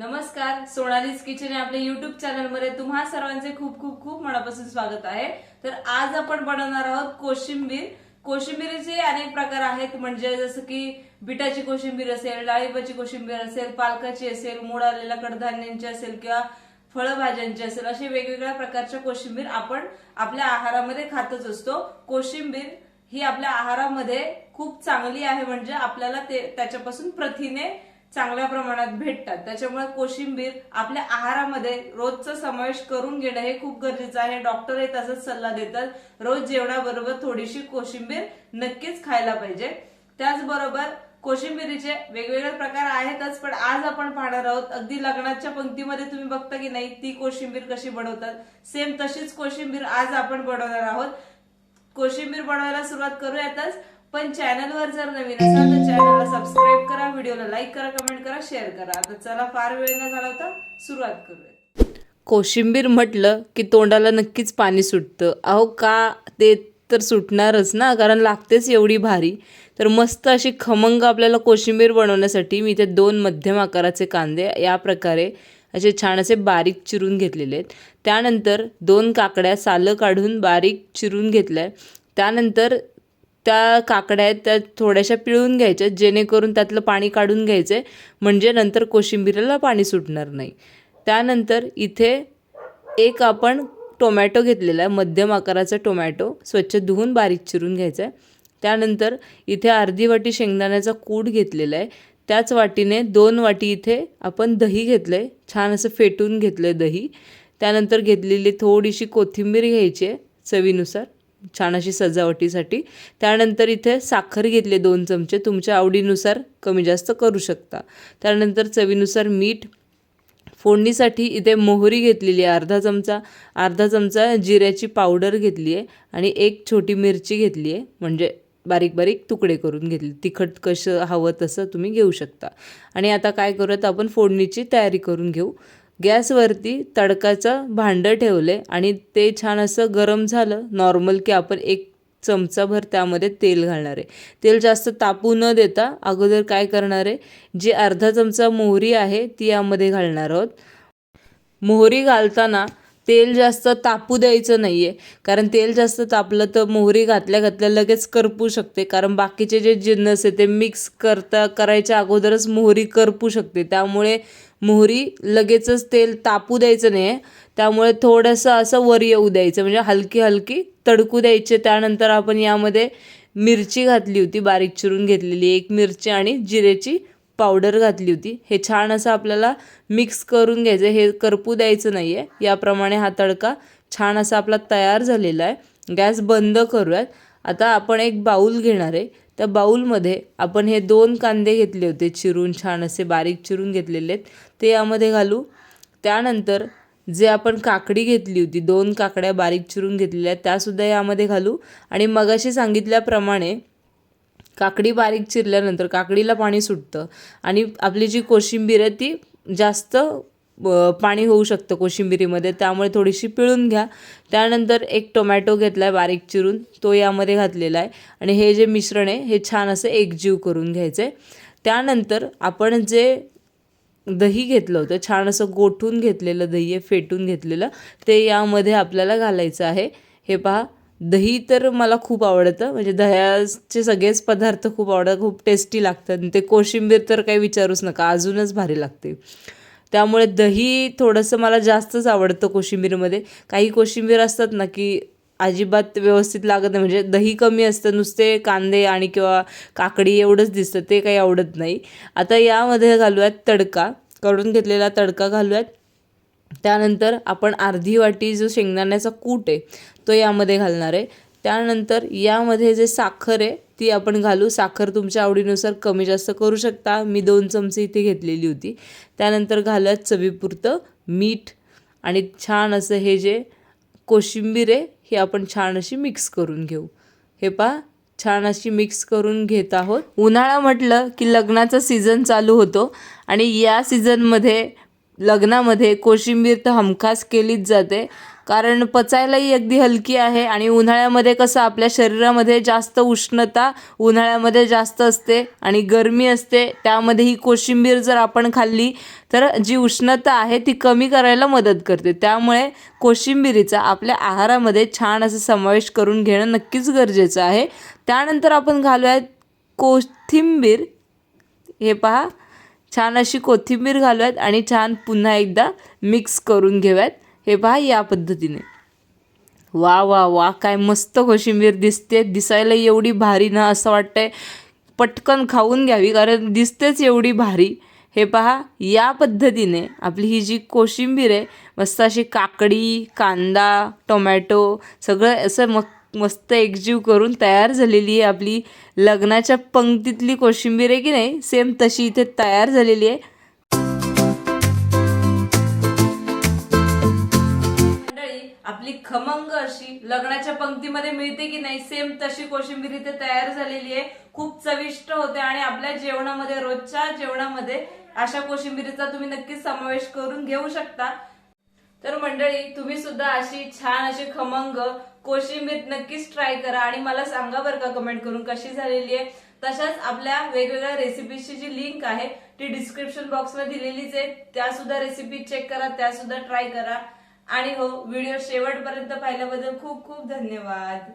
Sonali's kitchen आपल्या YouTube चॅनलमध्ये तुम्हा सर्वांचे खूप खूप खूप मनापासून स्वागत आहे. तर आज आपण बनवणार आहोत कोशिंबीर. कोशिंबीरचे अनेक प्रकार आहेत म्हणजे जसं की बिटाची कोशिंबीर असेल डाळिंबाची कोशिंबीर असेल पालकाची असेल मूळ आलेल्या कडधान्यांची असेल किंवा फळभाज्यांची असेल असे वेगवेगळ्या प्रकारच्या कोशिंबीर आपण आपल्या आहारामध्ये खातच असतो. कोशिंबीर ही आपल्या आहारामध्ये खूप चांगली आहे म्हणजे आपल्याला ते त्याच्यापासून प्रथिने चांगल्या प्रमाणात भेटतात. त्याच्यामुळे कोशिंबीर आपल्या आहारामध्ये रोजचा समावेश करून घेणं हे खूप गरजेचं आहे. डॉक्टर हे तसाच सल्ला देतात. रोज जेवणाबरोबर थोडीशी कोशिंबीर नक्कीच खायला पाहिजे. त्याचबरोबर कोशिंबिरीचे वेगवेगळे प्रकार आहेतच पण आज आपण पाहणार आहोत अगदी लग्नाच्या पंक्तीमध्ये तुम्ही बघता की नाही ती कोशिंबीर कशी बनवतात. सेम तशीच कोशिंबीर आज आपण बनवणार आहोत. कोशिंबीर बनवायला सुरुवात करूयातच. पण चॅनलवर जर नवीन असाल तर चॅनलला सबस्क्राईब करा व्हिडिओला लाईक करा कमेंट करा शेअर करा. आता चला फार वेळ न घालवता सुरुवात करूया कोशिंबीर म्हटलं की तोंडाला नक्कीच पाणी सुटतं. अहो का ते तर सुटणारच ना? कारण लागतेच एवढी भारी. तर मस्त अशी खमंग आपल्याला कोशिंबीर बनवण्यासाठी मी इथे दोन मध्यम आकाराचे कांदे या प्रकारे असे छान असे बारीक चिरून घेतलेले आहेत. त्यानंतर दोन काकड्या सालं काढून बारीक चिरून घेतल्या त्यानंतर त्या काकड्या आहेत त्या थोड्याशा पिळून घ्यायच्या जेणेकरून त्यातलं पाणी काढून घ्यायचं. आहे म्हणजे नंतर कोशिंबीरला पाणी सुटणार नाही. त्यानंतर इथे एक आपण टोमॅटो घेतलेला आहे मध्यम आकाराचा टोमॅटो स्वच्छ धुवून बारीक चिरून घ्यायचा आहे. त्यानंतर इथे अर्धी वाटी शेंगदाण्याचा कूट घेतलेला आहे. त्याच वाटीने दोन वाटी इथे आपण दही घेतलं आहे छान असं फेटून घेतलं आहे दही. त्यानंतर घेतलेली थोडीशी कोथिंबीर घ्यायची आहे चवीनुसार. छान अशी सजावटीसाठी. त्यानंतर इथे साखर घेतले दोन चमचे. तुमच्या आवडीनुसार कमी जास्त करू शकता. त्यानंतर चवीनुसार मीठ. फोडणीसाठी इथे मोहरी घेतलेली आहे अर्धा चमचा. अर्धा चमचा जिऱ्याची पावडर घेतली आहे आणि एक छोटी मिरची घेतली आहे. म्हणजे बारीक बारीक तुकडे करून घेतले. तिखट कसं हवं तसं तुम्ही घेऊ शकता. आणि आता काय करूयात आपण फोडणीची तयारी करून घेऊ. गॅसवरती तडकाचं भांडं ठेवले आणि ते छान असं गरम झालं नॉर्मल की आपण एक चमचाभर त्यामध्ये तेल घालणार आहे. तेल जास्त तापू न देता अगोदर काय करणार आहे? जी अर्धा चमचा मोहरी आहे ती यामध्ये घालणार आहोत. मोहरी घालताना तेल जास्त तापू द्यायचं नाही आहे कारण तेल जास्त तापलं तर मोहरी घातल्या घातल्या लगेच करपू शकते. कारण बाकीचे जे जिन्नस आहे ते मिक्स करता करायच्या अगोदरच मोहरी करपू शकते. त्यामुळे मोहरी लगेचच तेल तापू द्यायचं नाही आहे त्यामुळे थोडंसं असं वर येऊ द्यायचं. म्हणजे हलकी हलकी तडकू द्यायचे. त्यानंतर आपण यामध्ये मिरची घातली होती बारीक चिरून घेतलेली. एक मिरची आणि जिरेची पावडर घातली होती. हे छान असं आपल्याला मिक्स करून घ्यायचं. हे करपू द्यायचं नाही आहे याप्रमाणे हा तडका छान असा आपला तयार झालेला आहे. गॅस बंद करूयात. आता आपण एक बाऊल घेणार आहे. त्या बाऊलमध्ये आपण हे दोन कांदे घेतले होते चिरून छान असे बारीक चिरून घेतलेले आहेत. ते यामध्ये घालू. त्यानंतर जे आपण काकडी घेतली होती दोन काकड्या बारीक चिरून घेतलेल्या आहेत त्यासुद्धा यामध्ये घालू. आणि मगाशी सांगितल्याप्रमाणे काकडी बारीक चिरल्यानंतर काकडीला पाणी सुटतं. आणि आपली जी कोशिंबीर आहे ती जास्त पाणी होऊ शकतं कोशिंबिरीमध्ये. त्यामुळे थोडीशी पिळून घ्या. त्यानंतर एक टोमॅटो घेतला आहे बारीक चिरून. तो यामध्ये घातलेला आहे. आणि हे जे मिश्रण आहे हे छान असं एकजीव करून घ्यायचं आहे त्यानंतर आपण जे दही घेतलं होतं छान असं गोठून घेतलेलं दही आहे फेटून घेतलेलं ते यामध्ये आपल्याला घालायचं आहे. हे पहा दही तर मला खूप आवडतं. म्हणजे दह्याचे सगळेच पदार्थ खूप आवडतात खूप टेस्टी लागतात. आणि ते कोशिंबीर तर काही विचारूच नका अजूनच भारी लागते. त्यामुळे दही थोडंसं मला जास्तच आवडतं कोशिंबीरमध्ये. काही कोशिंबीर असतात ना की अजिबात व्यवस्थित लागत नाही. म्हणजे दही कमी असतं नुसते कांदे आणि किंवा काकडी एवढंच दिसतं ते काही आवडत नाही. आता यामध्ये घालूयात तडका. करून घेतलेला तडका घालूयात. त्यानंतर आपण अर्धी वाटी जो शेंगदाण्याचा कूट आहे तो यामध्ये घालणार आहे. त्यानंतर यामध्ये जे साखर आहे ती आपण घालू. साखर तुमच्या आवडीनुसार कमी जास्त करू शकता. मी दोन चमचे इथे घेतलेली होती. त्यानंतर घालत चवीपुरतं मीठ आणि छान असं हे जे कोशिंबीर आहे ही आपण छान अशी मिक्स करून घेऊ. हे पहा छान अशी मिक्स करून घेत आहोत. उन्हाळा म्हटलं की लग्नाचा सीझन चालू होतो आणि या सीझनमध्ये लग्नामध्ये कोशिंबीर तर हमखास केलीच जाते. कारण पचायलाही अगदी हलकी आहे आणि उन्हाळ्यामध्ये कसं आपल्या शरीरामध्ये जास्त उष्णता उन्हाळ्यामध्ये जास्त असते आणि गरमी असते त्यामध्ये ही कोशिंबीर जर आपण खाल्ली तर जी उष्णता आहे ती कमी करायला मदत करते. त्यामुळे कोशिंबिरीचा आपल्या आहारामध्ये छान असं समावेश करून घेणं नक्कीच गरजेचं आहे. त्यानंतर आपण घालूयात कोथिंबीर. हे पहा. छान अशी कोथिंबीर घालूयात आणि छान पुन्हा एकदा मिक्स करून घेऊयात. हे पहा या पद्धतीने. वा वा वा काय मस्त कोशिंबीर दिसते. दिसायला एवढी भारी ना असं वाटतंय. पटकन खाऊन घ्यावी कारण दिसतेच एवढी भारी. हे पहा या पद्धतीने आपली ही जी कोशिंबीर आहे मस्त अशी काकडी कांदा टोमॅटो सगळं असं मग मस्त एकजीव करून तयार झालेली आहे आपली लग्नाच्या पंक्तीतली कोशिंबीर आहे की नाही? सेम तशी इथे तयार झालेली आहे. मंडळी आपली खमंग अशी लग्नाच्या पंक्तीमध्ये मिळते की नाही? सेम तशी कोशिंबीर इथे तयार झालेली आहे. खूप चविष्ट होते आणि आपल्या जेवणामध्ये रोजच्या जेवणामध्ये अशा कोशिंबीरीचा तुम्ही नक्कीच समावेश करून घेऊ शकता. तर मंडळी तुम्ही सुद्धा अशी छान अशी खमंग कोशिंबीर नक्कीच ट्राय करा आणि मला सांगा बरं का कमेंट करून कशी झालेली आहे. तशाच आपल्या वेगवेगळ्या रेसिपीची जी लिंक आहे ती डिस्क्रिप्शन बॉक्समध्ये दिलेलीच आहे. त्या सुद्धा रेसिपी चेक करा त्या सुद्धा ट्राय करा. आणि हो व्हिडिओ शेवटपर्यंत पाहिल्याबद्दल खूप खूप धन्यवाद.